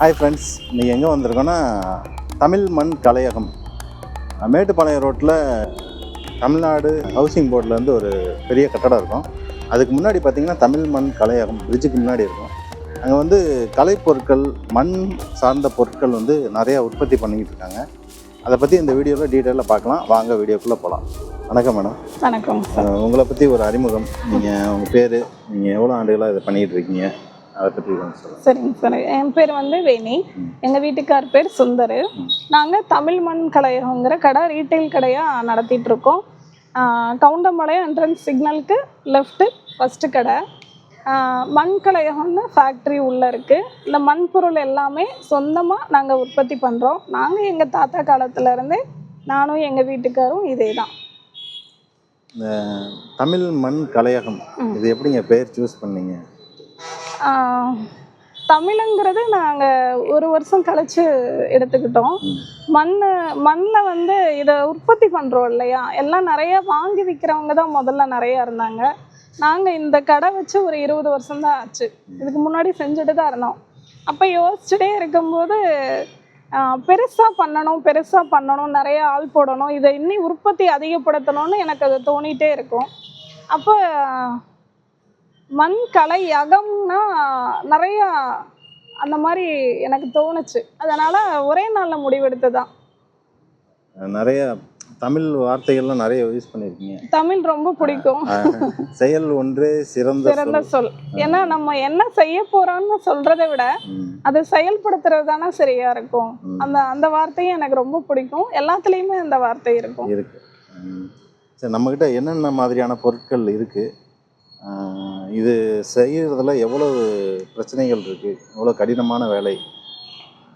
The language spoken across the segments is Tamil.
ஹாய் ஃப்ரெண்ட்ஸ் இன்றைக்கி எங்கே வந்திருக்கோன்னா தமிழ் மண் கலையகம். மேட்டுப்பாளையம் ரோட்டில் தமிழ்நாடு ஹவுசிங் போர்ட்லேருந்து ஒரு பெரிய கட்டடம் இருக்கும். அதுக்கு முன்னாடி பார்த்தீங்கன்னா தமிழ் மண் கலையகம் பிரிட்ஜுக்கு முன்னாடி இருக்கும். அங்கே வந்து கலைப்பொருட்கள் மண் சார்ந்த பொருட்கள் வந்து நிறையா உற்பத்தி பண்ணிக்கிட்டு இருக்காங்க. அதை பற்றி இந்த வீடியோவில் டீட்டெயிலாக பார்க்கலாம். வாங்க வீடியோக்குள்ளே போகலாம் வணக்கம் மேடம் வணக்கம் உங்களை பற்றி ஒரு அறிமுகம். நீங்கள் உங்கள் பேர் நீங்கள் எவ்வளோ ஆண்டுகளாக இதை பண்ணிகிட்டு இருக்கீங்க? அதை பற்றி சரிங்க சார். என் பேர் வந்து வேணி. எங்கள் வீட்டுக்கார் பேர் சுந்தர். நாங்கள் தமிழ் மண் கலையகங்கிற கடை ரீட்டைல் கடையாக நடத்திட்டு இருக்கோம். கவுண்டம்பாளையம் என்ட்ரன்ஸ் சிக்னலுக்கு லெஃப்ட்டு ஃபஸ்ட்டு கடை. மண் கலையகம்னு ஃபேக்ட்ரி உள்ளே இருக்குது இந்த மண் பொருள் எல்லாமே சொந்தமாக நாங்கள் உற்பத்தி பண்ணுறோம் நாங்கள் எங்கள் தாத்தா காலத்துல இருந்தே நானும் எங்கள் வீட்டுக்காரும் இதே தான் தமிழ் மண் கலையகம் இது எப்படிங்க பேர் சூஸ் பண்ணீங்க? தமிழுங்கிறது நாங்கள் ஒரு வருஷம் கழிச்சு எடுத்துக்கிட்டோம். மண் மண்ணில் வந்து இதை உற்பத்தி பண்ணுறோம் இல்லையா? எல்லாம் நிறைய வாங்கி விற்கிறவங்க தான் முதல்ல நிறையா இருந்தாங்க. நாங்கள் இந்த கடை வச்சு ஒரு இருபது வருஷம் தான் ஆச்சு. இதுக்கு முன்னாடி செஞ்சுட்டு தான் இருந்தோம். அப்போ யோசிச்சுட்டே இருக்கும்போது பெருசாக பண்ணணும் பெருசாக பண்ணணும் நிறைய ஆள் போடணும் இதை இன்னி உற்பத்தி அதிகப்படுத்தணும்னு எனக்கு அது தோணிகிட்டே இருக்கும். அப்போ மண் கலை அகம்னா நிறையா அந்த மாதிரி எனக்கு தோணுச்சு. அதனால ஒரே நாளில் முடிவெடுத்து தான் நிறைய தமிழ் வார்த்தைகள்லாம் நிறைய யூஸ் பண்ணியிருக்கீங்க தமிழ் ரொம்ப பிடிக்கும். செயல் ஒன்றே சிறந்த சிறந்த சொல். ஏன்னா நம்ம என்ன செய்ய போறோம்னு சொல்றதை விட அதை செயல்படுத்துறது தானே சரியா இருக்கும். அந்த அந்த வார்த்தையும் எனக்கு ரொம்ப பிடிக்கும். எல்லாத்துலேயுமே அந்த வார்த்தை இருக்கும். இருக்கு. சரி நம்மக்கிட்ட என்னென்ன மாதிரியான பொருட்கள் இருக்கு? அஹ் இது செய்யறதுல எவ்வளவு பிரச்சனைகள் இருக்கு? எவ்வளோ கடினமான வேலை?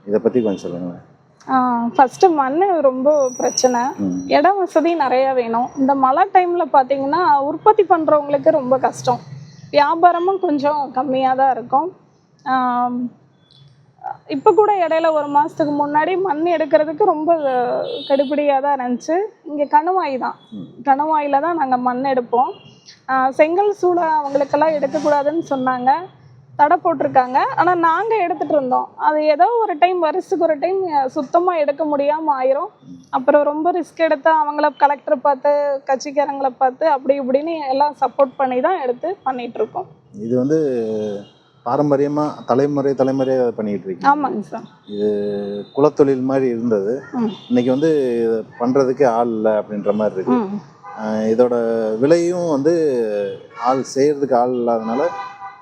இதை பற்றி கொஞ்சம் சொல்லுங்களேன். ஃபர்ஸ்ட் மண் ரொம்ப பிரச்சனை. ம், இட வசதி நிறைய வேணும். இந்த மழை டைமில் பார்த்தீங்கன்னா உற்பத்தி பண்ணுறவங்களுக்கு ரொம்ப கஷ்டம். வியாபாரமும் கொஞ்சம் கம்மியாக தான் இருக்கும். இப்போ கூட இடையில ஒரு மாதத்துக்கு முன்னாடி மண் எடுக்கிறதுக்கு ரொம்ப கடுபிடியாக தான் இருந்துச்சு. இங்கே கணுவாய் தான். கணுவாயில் தான் நாங்கள் மண் எடுப்போம். செங்கல் சூளை அவங்களுக்கெல்லாம் எடுக்கக்கூடாதுன்னு சொன்னாங்க. தடை போட்டிருக்காங்க. ஆனால் நாங்கள் எடுத்துகிட்டு இருந்தோம். அது ஏதோ ஒரு டைம் வருஷத்துக்கு ஒரு டைம் சுத்தமாக எடுக்க முடியாமல் ஆயிரும். அப்புறம் ரொம்ப ரிஸ்க் எடுத்து அவங்கள கலெக்டர் பார்த்து கட்சிக்காரங்களை பார்த்து அப்படி இப்படின்னு எல்லாம் சப்போர்ட் பண்ணி தான் எடுத்து பண்ணிட்டு இருக்கோம். இது வந்து பாரம்பரியமாக தலைமுறை தலைமுறையாக பண்ணிக்கிட்டு இருக்கீங்க. ஆமாங்க சார் இது குலத்தொழில் மாதிரி இருந்தது. இன்னைக்கு வந்து பண்ணுறதுக்கு ஆள் இல்லை அப்படின்ற மாதிரி இருக்கு. ம். அஹ் இதோட விலையும் வந்து ஆள் செய்யறதுக்கு ஆள் இல்லாதனால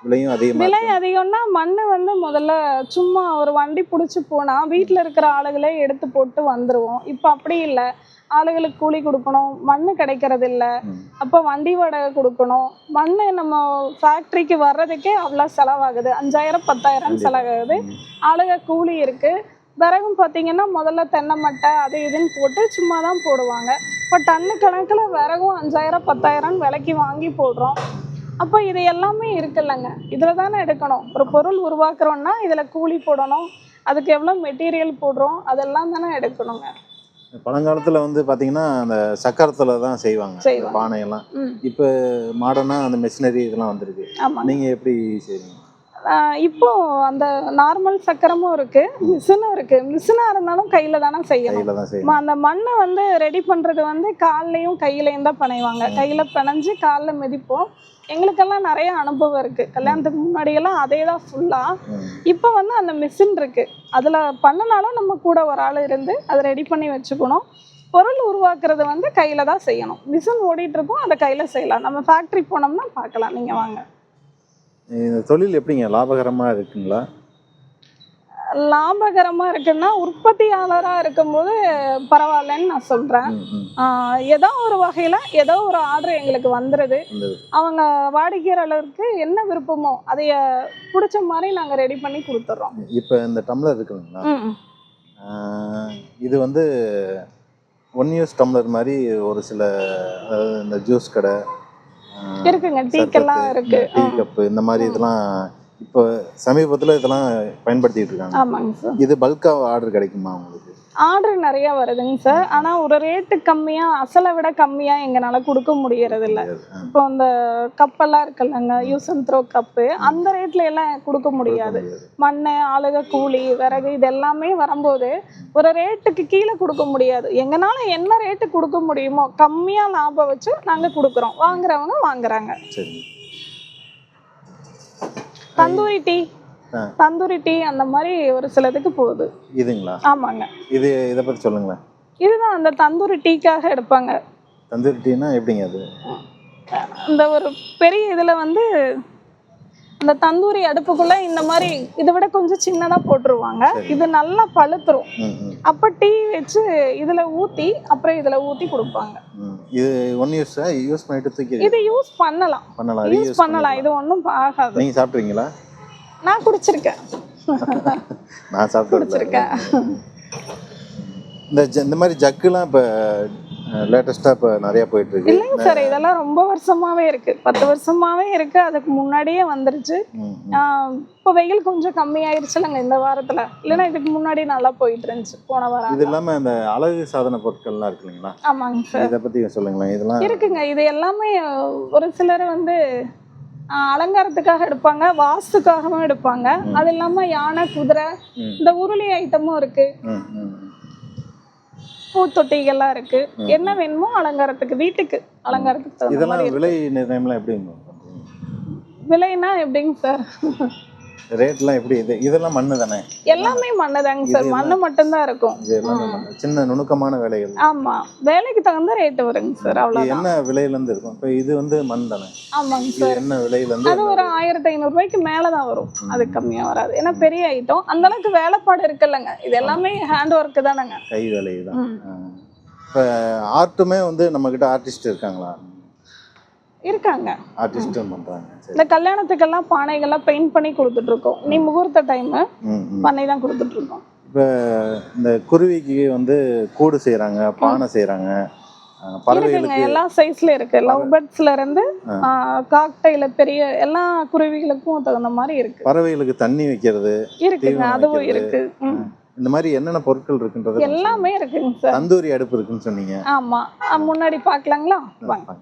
விலையும் அதிகமாக விலை அதிகம்னா மண் வந்து முதல்ல சும்மா ஒரு வண்டி பிடிச்சி போனால் வீட்டில் இருக்கிற ஆளுகளே எடுத்து போட்டு வந்துடுவோம் இப்போ அப்படி இல்லை. ஆளுகளுக்கு கூலி கொடுக்கணும் மண் கிடைக்கிறது இல்லை அப்போ வண்டி வாடகை கொடுக்கணும். மண் நம்ம ஃபேக்ட்ரிக்கு வர்றதுக்கே அவ்வளோ செலவாகுது. அஞ்சாயிரம் பத்தாயிரம் செலவாகுது. ஆளுக கூலி இருக்கு. விறகும் பார்த்தீங்கன்னா முதல்ல தென்னை மட்டை அது இதுன்னு போட்டு சும்மா தான் போடுவாங்க. இப்போ டன்னு கணக்கில் விறகும் அஞ்சாயிரம் பத்தாயிரம் விலைக்கு வாங்கி போடுறோம். அப்போ இது எல்லாமே இருக்குல்லங்க. இதில் தானே எடுக்கணும். ஒரு பொருள் உருவாக்குறோம்னா இதில் கூலி போடணும். அதுக்கு எவ்வளோ மெட்டீரியல் போடுறோம். அதெல்லாம் தானே எடுக்கணுங்க. பழங்காலத்தில் வந்து பார்த்தீங்கன்னா அந்த சக்கரத்தில் தான் செய்வாங்க. பானையெல்லாம். இப்போ மாடர்னாக அந்த மிஷினரி இதெல்லாம் வந்திருக்கு. நீங்கள் எப்படி செய்வீங்க? ஆஹ் இப்போ அந்த நார்மல் சக்கரமும் இருக்கு மிஷினும் இருக்கு. மிஷினா இருந்தாலும் கையில தானே செய்யணும். அந்த மண்ணை வந்து ரெடி பண்றது வந்து கால்லையும் கையிலையும் தான் பிணைவாங்க. கையில பிணைஞ்சு காலில் மிதிப்போம். எங்களுக்கெல்லாம் நிறைய அனுபவம் இருக்கு. கல்யாணத்துக்கு முன்னாடியெல்லாம் அதே தான் ஃபுல்லா ம். இப்போ வந்து அந்த மிஷின் இருக்கு. அதுல பண்ணனாலும் நம்ம கூட ஒரு ஆள் இருந்து அதை ரெடி பண்ணி வச்சுக்கணும். பொருள் உருவாக்குறது வந்து கையில தான் செய்யணும். மிஷின் ஓடிட்டு இருக்கும் அதை கையில செய்யலாம். நம்ம ஃபேக்ட்ரி போனோம்னா பார்க்கலாம். நீங்க வாங்க. இந்த தொழில் எப்படிங்க? லாபகரமாக இருக்குங்களா? லாபகரமா இருக்குன்னா உற்பத்தியாளரா இருக்கும்போது பரவாயில்லன்னு நான். ஆஹ் ஏதோ ஒரு வகையில ஏதோ ஒரு ஆர்டர் எங்களுக்கு வந்துடுது அவங்க வாடிக்கையாளருக்கு என்ன விருப்பமோ அதைய பிடிச்ச மாதிரி நாங்க ரெடி பண்ணி கொடுத்துட்றோம் இப்போ இந்த டம்ளர் இருக்குங்களா ஆஹ் இது வந்து ஒன் யூஸ் டம்ளர் மாதிரி ஒரு சில இந்த ஜூஸ் கடை இருக்குங்க டீக்கெல்லாம் இருக்கு. டீ கப்பு இந்த மாதிரி இதெல்லாம் இப்போ சமீபத்தில் இதெல்லாம் பயன்படுத்திட்டு இருக்காங்க. ஆமாங்க சார். இது பல்காக ஆர்டர் கிடைக்குமா உங்களுக்கு? ஆர்டர் நிறைய வருதுங்க சார். ஆனா ஒரு ரேட்டு கம்மியா அசலை விட கம்மியா எங்கனால கொடுக்க முடியறது இல்ல ஆ, இப்போ இந்த கப்பெல்லாம் இருக்குல்லங்க யூஸ் அண்ட் த்ரோ கப்பு அந்த ரேட்ல எல்லாம் கொடுக்க முடியாது. மண் ஆளுக கூலி விறகு இது எல்லாமே வரும்போது ஒரு ரேட்டுக்கு கீழே கொடுக்க முடியாது. எங்கனால என்ன ரேட்டு கொடுக்க முடியுமோ கம்மியா லாபம் வச்சு நாங்க கொடுக்குறோம். வாங்குறவங்க வாங்குறாங்க. தந்தூரி டீ. தந்தூரி டீ அந்த மாதிரி ஒரு சிலதுக்கு போகுது. இதுங்களா? ஆமாங்க. இது இதை பற்றி சொல்லுங்களேன். இதுதான் அந்த தந்தூரி டீக்காக எடுப்பாங்க. தந்தூரி டீனா எப்படிங்க அது? இந்த ஒரு பெரிய இதுல வந்து அந்த தந்தூரி அடுப்புக்குள்ள இந்த மாதிரி இதை விட கொஞ்சம் சின்னதா போட்டுருவாங்க. இது நல்லா பழுத்துரும். அப்ப டீ வச்சு இதுல ஊத்தி அப்புறம் இதுல ஊத்தி கொடுப்பாங்க. இது ஒன் யூஸா யூஸ் பண்ணிட்டு தூக்கி இது யூஸ் பண்ணலாம். பண்ணலாம். யூஸ் பண்ணலாம். இது ஒன்றும் ஆகாது. நீங்கள் சாப்பிட்றீங்களா நான் குடிச்சிருக்கேன். நான் சாப்பிட்டு குடிச்சிருக்கேன். இந்த இந்த மாதிரி ஜக்குலாம் இப்போ லேட்டஸ்ட்டாக இப்போ நிறையா போயிட்டு இருக்கு இல்லைங்க சார் இதெல்லாம் ரொம்ப வருஷமாவே இருக்கு. பத்து வருஷமாவே இருக்கு. அதுக்கு முன்னாடியே வந்துருச்சு. இப்போ வெயில் கொஞ்சம் கம்மியாயிருச்சுலங்க இந்த வாரத்துல. இல்லைன்னா இதுக்கு முன்னாடி நல்லா போயிட்டு இருந்துச்சு போன வாரம் இது இல்லாமல் இந்த அழகு சாதன பொருட்கள்லாம் இருக்கு இல்லைங்களா? ஆமாங்க சார். இதை பற்றி சொல்லுங்களேன். இதெல்லாம் இருக்குங்க. இது எல்லாமே ஒரு சிலர் வந்து அலங்காரத்துக்காக எடுப்பாங்க வாஸ்துக்காகவும் எடுப்பாங்க. அது இல்லாம யானை குதிரை. இந்த உருளி ஐட்டமும் இருக்கு. பூத்தொட்டிகள்லாம் இருக்கு. என்ன வேணுமோ அலங்காரத்துக்கு வீட்டுக்கு அலங்காரத்துக்கு இதெல்லாம் விலை நிர்ணயம்லாம் எப்படி பண்ணுறீங்க விலைனா எப்படிங்க சார் ரேட்லாம் எப்படி? இது இதெல்லாம் மண்ணு தானே? எல்லாமே மண்ணுதாங்க சார். மண்ணு மட்டும்தான் இருக்கும். மண்ணு. சின்ன நுணுக்கமான வேலைகள். ஆமா. வேலைக்கு தகுந்த ரேட்டு வருங்க சார். அவ்வளவுதான். என்ன விலையிலேருந்து இருக்கும்? இப்போ இது வந்து மண் தானே? ஆமாங்க சார். என்ன விலையிலேருந்து அது ஒரு ஆயிரத்தி ஐநூறு ரூபாய்க்கு மேலதான் வரும். அது கம்மியா வராது. ஏன்னா பெரிய ஐட்டம் அந்த அளவுக்கு வேலைப்பாடு இருக்குல்லங்க. இது எல்லாமே ஹேண்ட் ஒர்க் தானங்க. கை வேலை தான். இப்போ ஆர்ட்டுமே வந்து நம்மக்கிட்ட ஆர்டிஸ்ட் இருக்காங்களா? இருக்காங்க. ஆர்டிஸ்ட்டும் பண்ணுறாங்க சரி. இந்த கல்யாணத்துக்கெல்லாம் பானைகள்லாம் பெயிண்ட் பண்ணி கொடுத்துட்டு இருக்கோம் நீ முகூர்த்த டைம் பண்ணி தான் கொடுத்துட்டு இருக்கோம் இப்போ இந்த குருவிக்கு வந்து கூடு செய்கிறாங்க பானை இருக்குங்க பறவைகளுக்கு எல்லா சைஸ்ல இருக்கு. லவ் பேர்ட்ஸ்ல இருந்து காக்டைல பெரிய எல்லா குருவிகளுக்கும் தகுந்த மாதிரி இருக்கு. பறவைகளுக்கு தண்ணி வைக்கிறது இருக்குங்க அதுவும். இருக்கு. இந்த மாதிரி என்னென்ன பொருட்கள் இருக்குன்றது எல்லாமே இருக்குங்க சார். தந்தூரி அடுப்பு இருக்குன்னு சொன்னீங்க. ஆமா. முன்னாடி பாக்கலாங்களா? வாங்க.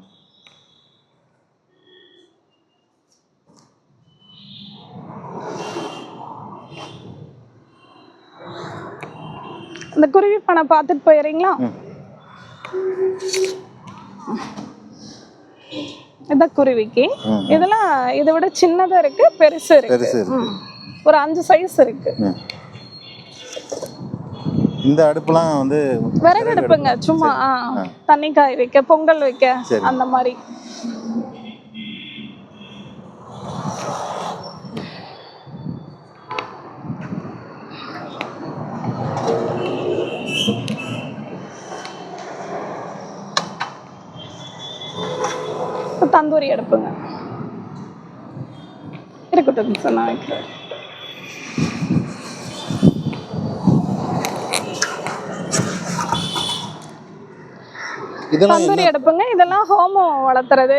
இந்த குருவி பணம் பார்த்துட்டு போயிடுறீங்களா. இதான் குருவிக்கு. இதெல்லாம் இதை விட சின்னதா இருக்கு பெருசு இருக்கு. ஒரு அஞ்சு சைஸ் இருக்கு. இந்த அடுப்புலாம் வந்து விறகு அடுப்புங்க சும்மா தண்ணி காய வைக்க பொங்கல் வைக்க. அந்த மாதிரி தந்தூரி அடுப்புங்க இருக்கட்டும் சார் நான் வைக்கிறேன். தந்தூரி அடுப்புங்க இதெல்லாம் ஹோமம் வளர்த்துறது.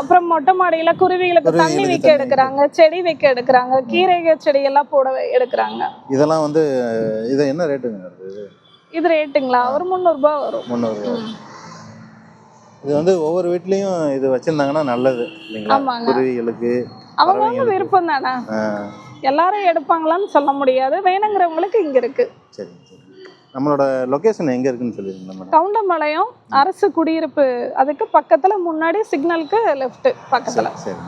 அப்புறம் மொட்டை மாடியில குருவிகளுக்கு தண்ணி வைக்க எடுக்கிறாங்க செடி வைக்க எடுக்கிறாங்க கீரைகள் செடி எல்லாம் போட எடுக்கிறாங்க. இதெல்லாம் வந்து இது என்ன ரேட்டுங்க இது ரேட்டுங்களா? ஒரு முந்நூறு ரூபாய் வரும் முந்நூறு இது வந்து ஒவ்வொரு வீட்லேயும் இது வச்சுருந்தாங்கன்னா நல்லது இல்லைங்களா. குருவிகளுக்கு அவங்க விருப்பம் தானே எல்லாரும் எடுப்பாங்களான்னு சொல்ல முடியாது. வேணுங்கிறவங்களுக்கு இங்க இருக்கு. சரி சரி நம்மளோட லொக்கேஷன் எங்கே இருக்குன்னு சொல்லிடுங்க மேடம். கவுண்டம்பாளையம் அரசு குடியிருப்பு. அதுக்கு பக்கத்துல முன்னாடி சிக்னலுக்கு லெஃப்ட் பக்கத்துல. சரி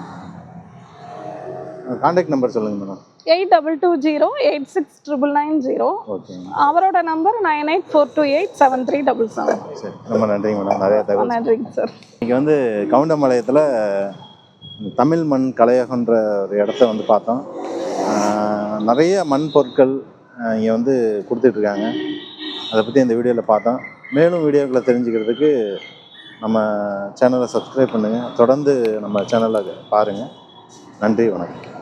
காண்டாக்ட் நம்பர் சொல்லுங்கள் madam eight double two zero eight six triple nine zero ஓகேங்க அவரோட number nine eight four two eight seven three double seven சரி ரொம்ப நன்றிங்க மேடம் நிறையா தகவல் நன்றிங்க சார் இன்றைக்கி வந்து கவுண்டம்பாளையத்தில் தமிழ் மண் கலையகன்ற ஒரு இடத்த வந்து பார்த்தோம். நிறைய மண் பொருட்கள் இங்கே வந்து கொடுத்துட்ருக்காங்க. அதை பற்றி இந்த வீடியோவில் பார்த்தோம். மேலும் வீடியோக்களை தெரிஞ்சுக்கிறதுக்கு நம்ம சேனலை சப்ஸ்கிரைப் பண்ணுங்கள் தொடர்ந்து நம்ம சேனலை பாருங்கள் நன்றி வணக்கம்.